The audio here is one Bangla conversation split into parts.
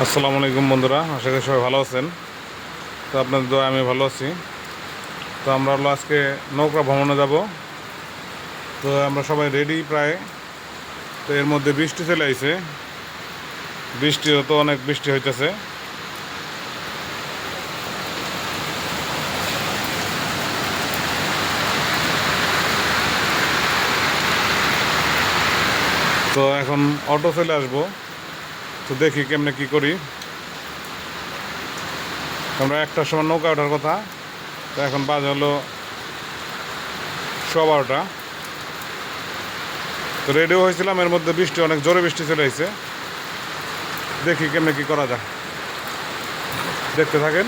আসসালামু আলাইকুম বন্ধুরা, আশা করি সবাই ভালো আছেন। তো আপনাদের দোয়া আমি ভালো আছি। তো আমরা হলো আজকে নৌকা ভ্রমণে যাব। তো আমরা সবাই রেডি প্রায়। তো এর মধ্যে বৃষ্টি চলে আইছে। বৃষ্টিও তো অনেক বৃষ্টি হইতেছে। তো এখন অটো চলে আসব। তো দেখি কেমনে কি করি। আমরা একটার সময় নৌকা ওঠার কথা, তো এখন বাজে হলো সোয়া বারোটা। তো রেডিও হয়েছিলাম, এর মধ্যে বৃষ্টি, অনেক জোরে বৃষ্টি চলে এসেছে দেখি কেমনে কি করা যায়। দেখতে থাকেন।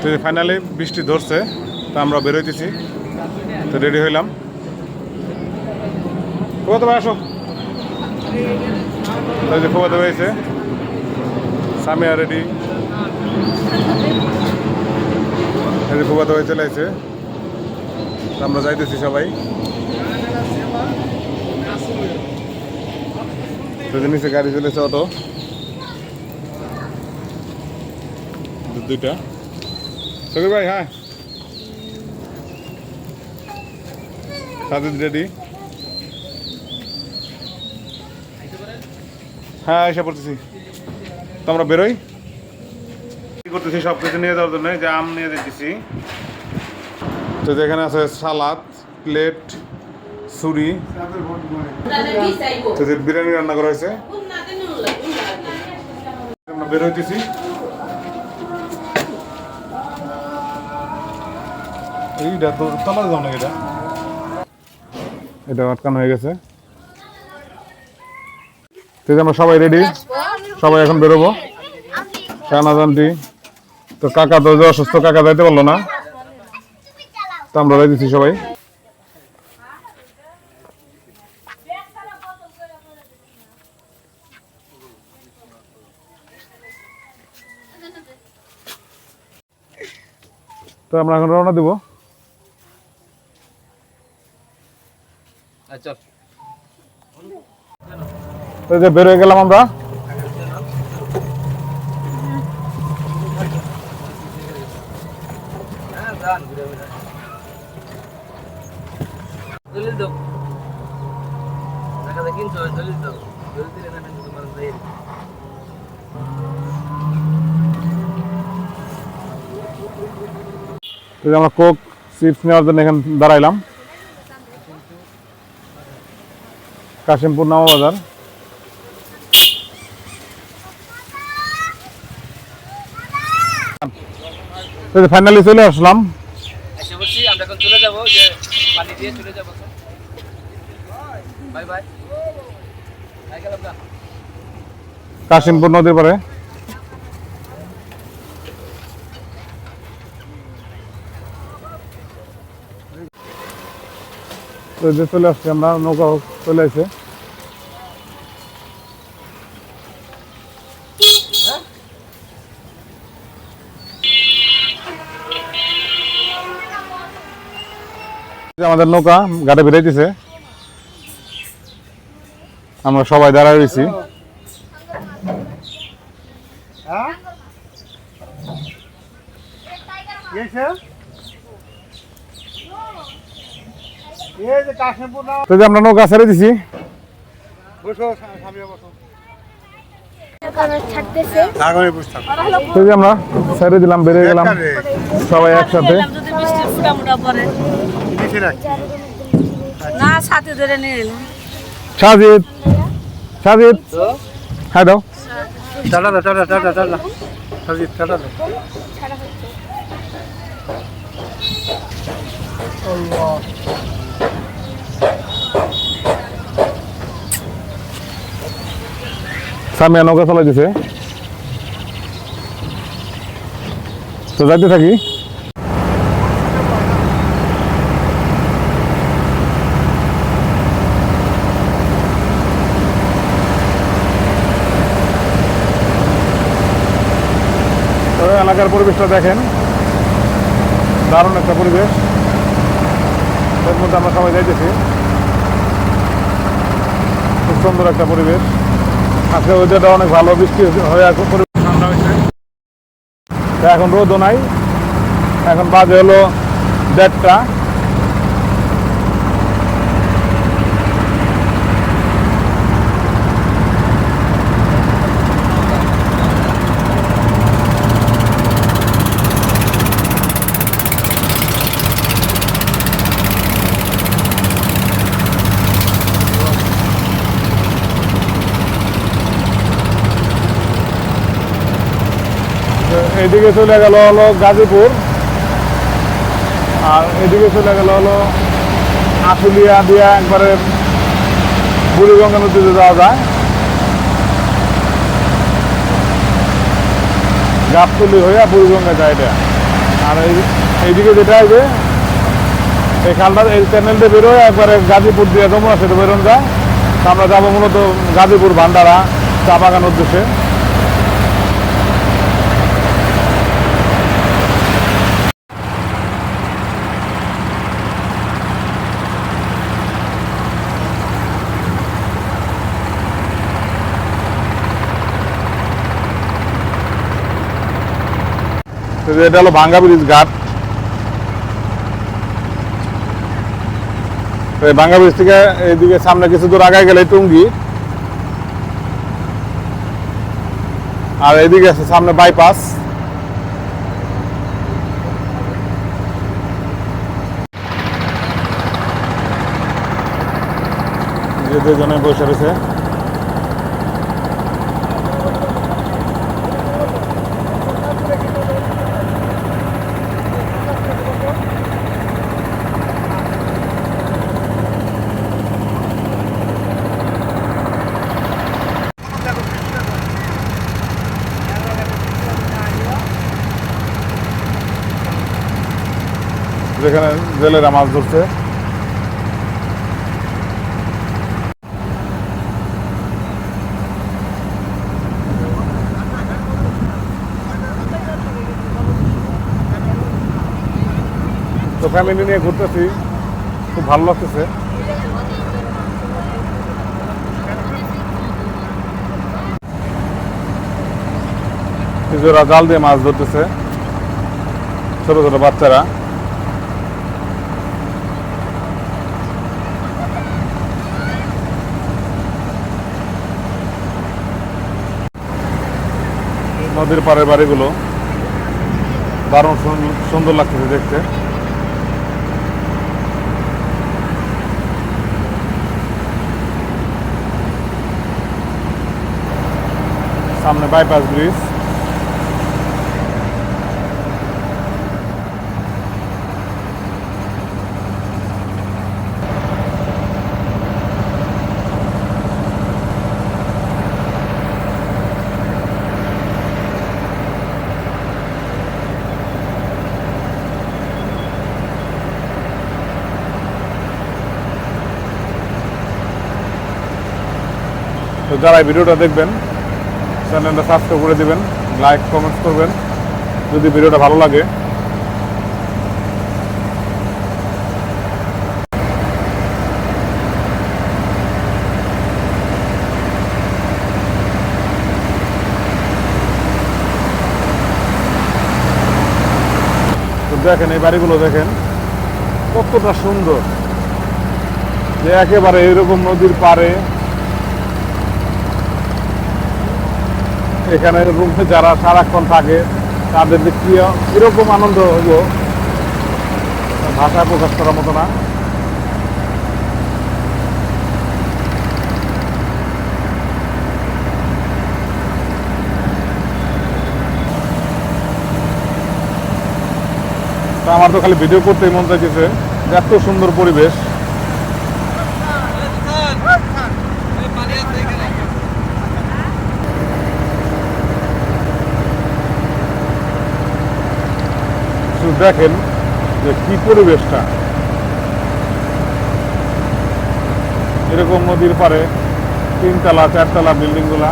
তো ফাইনালি বৃষ্টি ধরছে, তা আমরা বেরোইতেছি তো রেডি হইলাম। ভাই আসো? যে ফুয়াতে হয়েছে। সামিয়া রেডি। এই যে ফুয়াতে হয়ে চলে আমরা যাইতেছি সবাই। নিচে গাড়ি চলেছে অটো। দুইটা। সকির ভাই হ্যাঁ। রেডি। হ্যাঁ এসে পড়তেছি। তো আমরা বেরোই। কি করতেছি সব কিছু নিয়ে যাওয়ার জন্য যে আম নিয়ে দিতেছি তো যেখানে আছে সালাদ, প্লেট, ছুরি। তো যে বিরিয়ানি রান্না করা হয়েছে। আমরা বের হইতেছি। এইটা তো তলা যাও না এটা? এটা আটকানো হয়ে গেছে। তো এই আমরা সবাই রেডি সবাই এখন বেরোবো। শাহনাজানটি তো কাকা তো অসুস্থ, কাকা যাইতে পারল না। তো আমরা যাইতেছি সবাই। তো আমরা এখন রওনা দেবো। আচ্ছা তো যে বের হয়ে গেলাম আমরা। আমরা কোক চিপস নেওয়ার জন্য এখানে দাঁড়াইলাম। কাশিমপুর নামা ফাইনালি চলে আসলাম। আমরা এখন চলে যাব যে পানি দিয়ে চলে যাব বাই বাই। কাশিমপুর নদীর পারে চলে আসছি আমরা নৌকা চলে আসে। আমাদের নৌকা ঘাটে বেরিয়েছে আমরা সবাই দাঁড়ায় রয়েছি আমরা নৌকা ছেড়ে দিছি। আমরা ছেড়ে দিলাম, বেরিয়ে গেলাম। সবাই একসাথে। মুটা পরে না সাথে ধরে নিয়ে এলাম হ্যাঁ দাও। টাটা দাও tata tata tata Sajid tata দাও। সামিয়া নৌকা চালাই দিছে তো যাইতে থাকি। এলাকার পরিবেশটা দেখেন। দারুণ একটা পরিবেশ। এর মধ্যে আমরা সবাই যাইতেছি। খুব সুন্দর একটা পরিবেশ। আজকে ওয়েদারটা অনেক ভালো, বৃষ্টি হয়ে এখন পরিবেশ ঠান্ডা হয়েছে। এখন রোদও নাই। এখন বাজে হলো দেড়টা। তো এইদিকে চলে গেল হলো গাজীপুর। আর এদিকে চলে গেল হলো আশুলিয়া দিয়া একবারে বুড়িগঙ্গা নদীতে যাওয়া যায়। গাবতলি হইয়া বুড়িগঙ্গা যায় এটা। আর এই এইদিকে যেটা আছে এই খালটা, এই চ্যানেলটা বেরোয়, একবারে গাজীপুর দিয়ে যমুনা সেতু বেরোন যায়। আমরা যাব মূলত গাজীপুর, ভান্ডারা, চা বাগান উদ্দেশ্যে। এটা হলো ভাঙ্গা ব্রিজ ঘাট। ভাঙ্গা ব্রিজ থেকে এইদিকে সামনে কিছু দূর আগায় গেলে টুঙ্গি। আর এইদিকে আছে সামনে বাইপাস যে দুজনে বসে রয়েছে যেখানে জেলেরা মাছ ধরছে। তো ফ্যামিলি নিয়ে ঘুরতেছি, খুব ভালো লাগতেছে। জাল দিয়ে মাছ ধরতেছে, ছোট ছোট বাচ্চারা। নদীর পাড়ের বাড়িগুলো দারুণ সুন- সুন্দর লাগতেছে দেখতে। সামনে বাইপাস ব্রিজ তো যারা ভিডিওটা দেখবেন, চ্যানেলটা সাবস্ক্রাইব করে দিবেন লাইক কমেন্টস করবেন, যদি ভিডিওটা ভালো লাগে। দেখেন, এই বাড়িগুলো দেখেন, কতটা সুন্দর। যে একেবারে এরকম নদীর পাড়ে এখানে রুমে যারা সারাক্ষণ থাকে, তাদের যে কি আনন্দ হইব ভাষায় প্রকাশ করার মতো না। আমার তো খালি ভিডিও করতেই মন চাইছে এত সুন্দর পরিবেশ শুধু দেখেন যে কি পরিবেশটা। এরকম নদীর পারে তিনতলা চারতলা বিল্ডিংগুলা।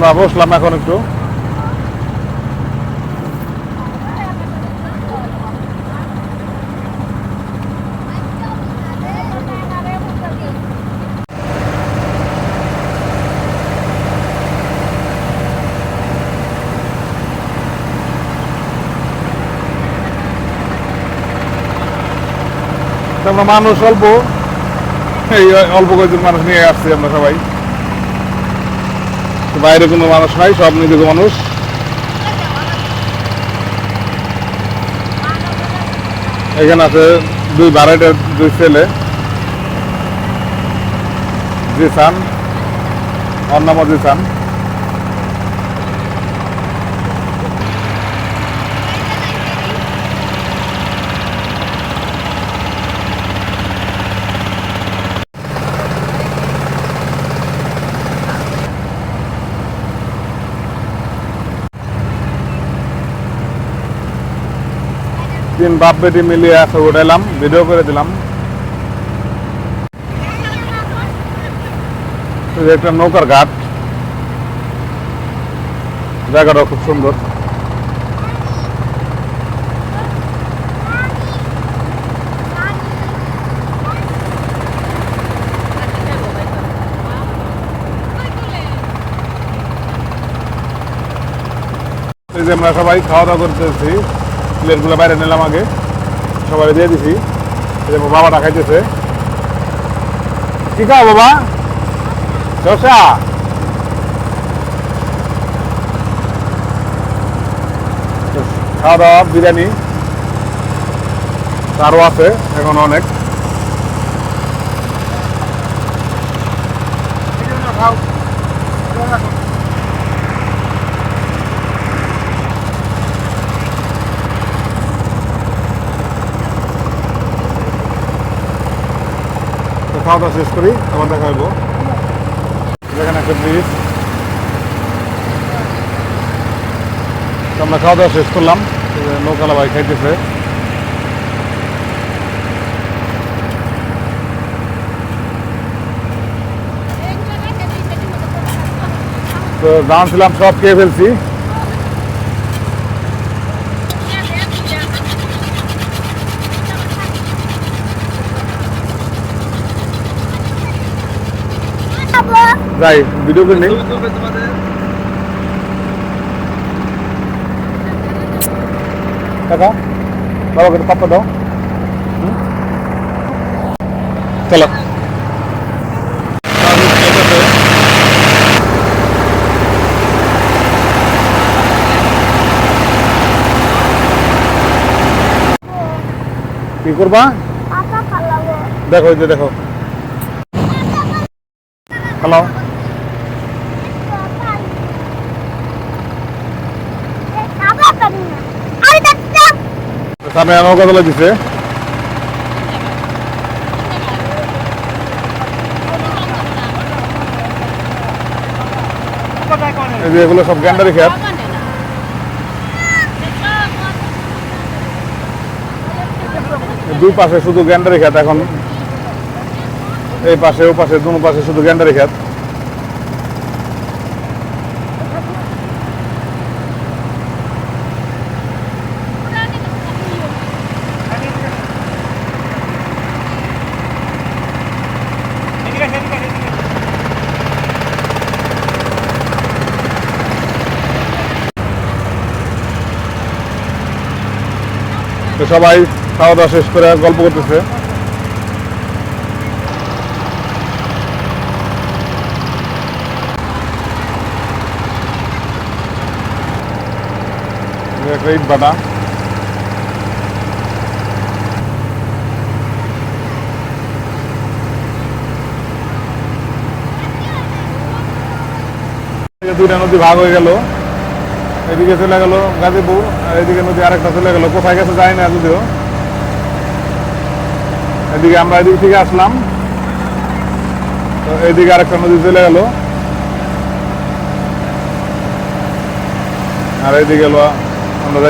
আমরা বসলাম এখন একটু। মানুষ অল্প। এই অল্প কয়েকজন মানুষ নিয়ে আসছি আমরা সবাই। বাইরে কোনো মানুষ নাই, সব নিজেকে মানুষ। এখানে আছে দুই ভাড়াটের দুই ছেলে, জিসান, ওর নামও জিসান। তিন বাপ বেটি মিলিয়ে আছে, উঠাইলাম ভিডিও করে দিলাম। এই যে একটা নৌকার ঘাট। জায়গাটা খুব সুন্দর। এই যে আমরা সবাই খাওয়া দাওয়া করতেছি। প্লেটগুলো বাইরে নিলাম আগে। সবাই দিয়ে দিছি। বাবাটা খাইতেছে। কি খাও বাবা? শসা। খাওয়া দাওয়া বিরিয়ানি। আরও আছে, এখন অনেক। তো খাওয়া দাওয়া শেষ করি, আবার দেখা হইব। যেখানে একটা ব্রিজ আমরা খাওয়া দাওয়া শেষ করলাম। নৌকালা ভাই খাইতেছে। তো জানছিলাম সব খেয়ে ফেলছি। যাই ভিডিও করে নেই। টাকা বাবাকে পাপ্পা দাও। চলো। কি করবা? দেখো দেখো। হ্যালো সামনে নৌকা তোলা দিছে। এই যে এগুলো সব গ্যান্ডারি খেত দুই পাশে শুধু গ্যান্ডারি খেত এখন। এই পাশে, ও পাশে, দুনো পাশে শুধু গ্যান্ডারি খেত তো সবাই খাওয়া দাওয়া শেষ করে গল্প করতেছে। একটা ইট বাটা। নদী ভাগ হয়ে গেল। এদিকে চলে গেল গাজীপুর, আর এদিকে নদী আরেকটা চলে গেল। কোথায় গেছে যায় না যদিও। এদিকে আমরা এদিক থেকে আসলাম। তো এদিকে আরেকটা নদী চলে গেল। আর এদিকে গেল আমরা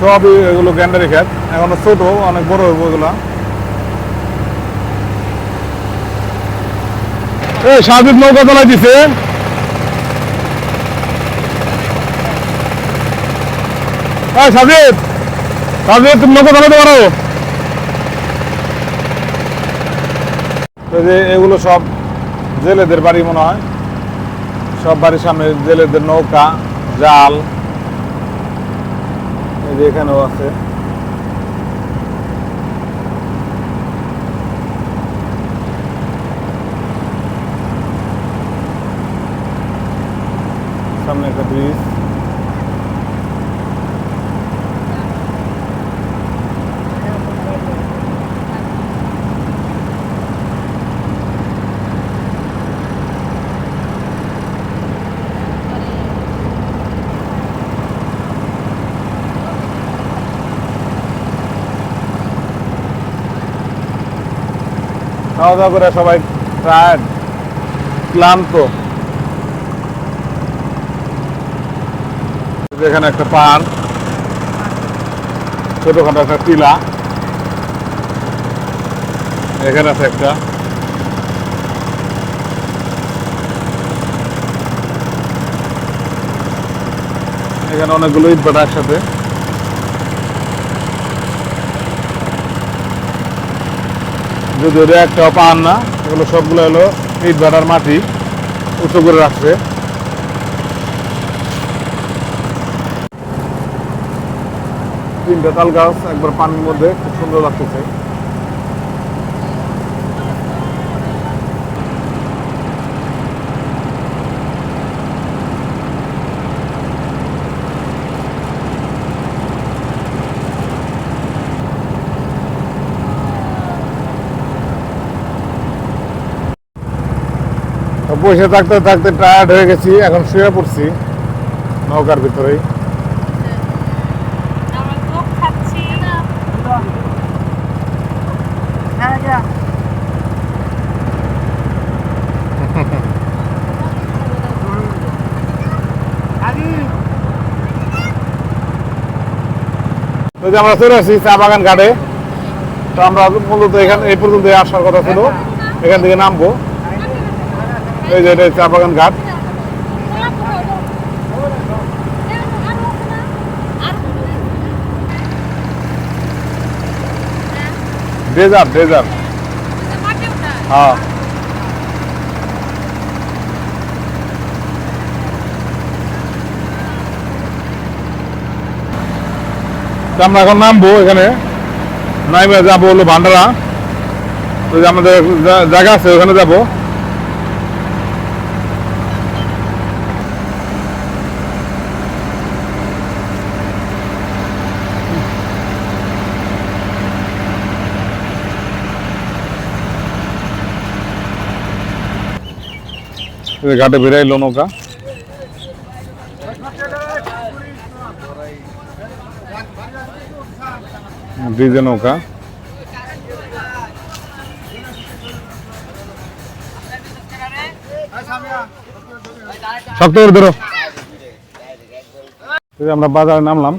সবই এগুলো গ্যান্ডারি এখনও ছোট, অনেক বড় হইব নৌকা চালাই দিছে। সাজিদ সাজিদ তুমি নৌকা চালাতে পারো। এগুলো সব জেলেদের বাড়ি মনে হয়। সব বাড়ির সামনে জেলেদের নৌকা জাল এখানেও আছে সামনে একটা ব্রিজ খাওয়া দাওয়া করে সবাই টায়ার্ড ক্লান্ত। এখানে একটা পান ছোটখাটো একটা টিলা। এখানে আছে একটা। এখানে অনেকগুলো ইট বাটা একসাথে। যদি ওদের একটাও পান না, এগুলো সবগুলো হলো ইট ভাটার মাটি উঁচু করে রাখছে। তিনটা তাল গাছ একবার পানির মধ্যে, খুব সুন্দর লাগতেছে। বসে থাকতে থাকতে টায়ার্ড হয়ে গেছি এখন শুয়ে পড়ছি নৌকার ভিতরেই। আমার যে আমরা চলে আসছি চা বাগান ঘাটে। তো আমরা মূলত এখানে এই পর্যন্ত আসার কথা ছিল। এখান থেকে নামবো। এই যে, এটা চা বাগান ঘাট। হ্যাঁ। আমরা এখন নামবো এখানে। নাইমে যাব হলো ভান্ডারা। তো আমাদের জায়গা আছে, ওখানে যাব। ঘাটে বেরাইলো নৌকা। ব্রিজে নৌকা। করে ধরো। আমরা বাজারে নামলাম।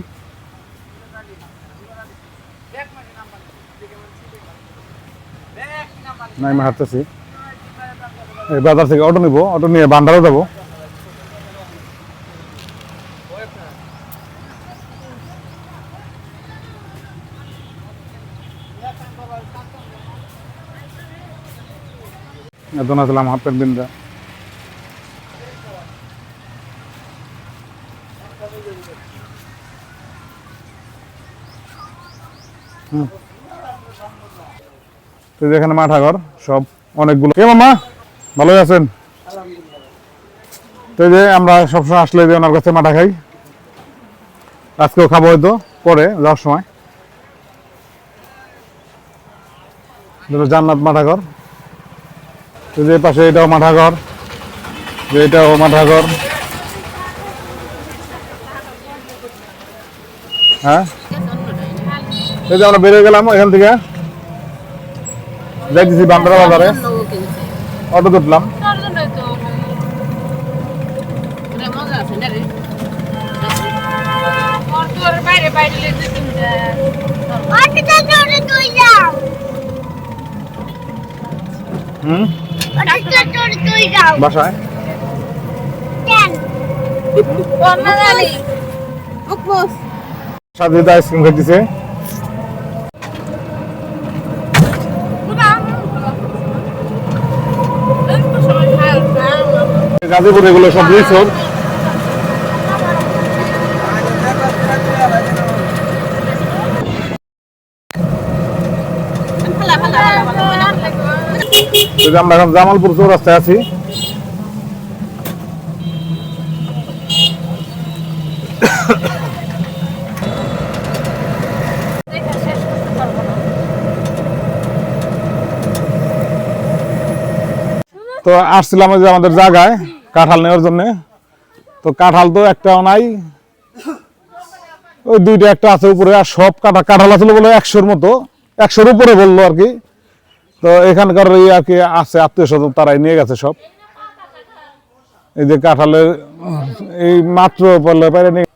নাই আমি হাঁটতেছি। বাজার থেকে অটো নিব অটো নিয়ে বান্ডারও যাব। এখন আসলাম হাফ প্যান্ট বিন্দা তো এখানে মাঠাঘর সব অনেকগুলো। কে মামা? ভালোই আছেন? তো যে আমরা সবসময় আসলে যে ওনার কাছে মাঠা খাই। আজকেও খাব হয়তো, পরে যাওয়ার সময়। জান্নাত মাঠাঘর তো যে পাশে এটাও মাঠাঘর যে এটাও মাঠাঘর হ্যাঁ? এই যে আমরা বেরিয়ে গেলাম এখান থেকে। যাইতেছি বান্দারা বাজারে। অটো তুললাম বাইরে বাইরে লেগে হুম? তুমি তুই যাও বাসায় সাথে আইসক্রিম খাইতেছে। গাজীপুর এগুলো সব রিসোর্ট আমরা এখন জামালপুর চৌরাস্তায় আছি। তো আসছিলাম যে আমাদের জায়গায়। কাঁঠাল নেওয়ার জন্য। তো কাঁঠাল তো একটাও নাই। ওই দুইটা একটা আছে উপরে আর সব কাঁঠা কাঁঠাল আসলে বলে একশোর মতো। একশোর উপরে বলল আর কি। তো এখানকার এই আর কি আছে আত্মীয় স্বজন তারাই নিয়ে গেছে সব। এই যে কাঁঠালের, এই মাত্র পড়লে পারে নিয়ে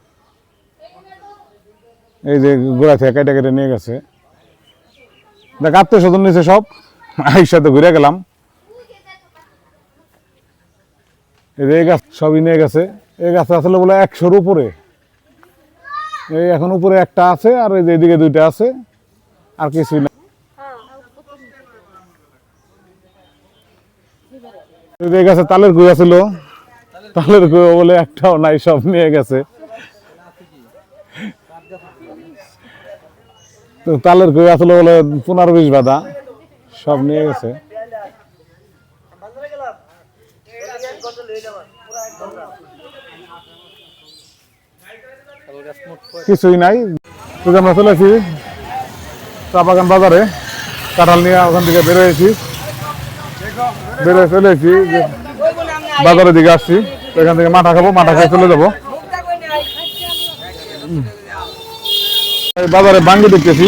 এই যে গোড়া থেকে কেটে কেটে নিয়ে গেছে। দেখ আত্মীয় স্বজন নিয়েছে সব। আইর সাথে ঘুরে গেলাম। এই গাছ সবই নিয়ে গেছে। এই গাছ আসলে বলে একশোর উপরে। এই এখন উপরে একটা আছে আর এই যে এদিকে দুইটা আছে। আর কিছুই না। এই গাছে তালের কুয়া ছিল। তালের কুয়া বলে একটাও নাই, সব নিয়ে গেছে। তালের কুয়া আসলে বলে পনেরো বিশ সব নিয়ে গেছে। কিছুই নাই। তো আমরা চলে আসি চা বাগান বাজারে। কাঁঠাল নিয়ে ওখান থেকে বেরোয়েছি বেরোয় চলে এসেছি বাজারের দিকে আসছি। এখান থেকে মাঠা খাব, মাঠা খেয়ে চলে যাব। বাজারে বাঙ্গি দেখতেছি।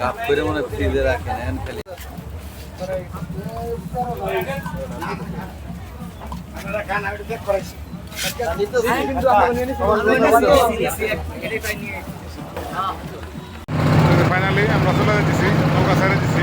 কাপ করে মনে ফ্রিজে রাখেন এন খালি। ফাইনালি আমরা চলে যেতেছি নৌকা ছেড়ে দিচ্ছি।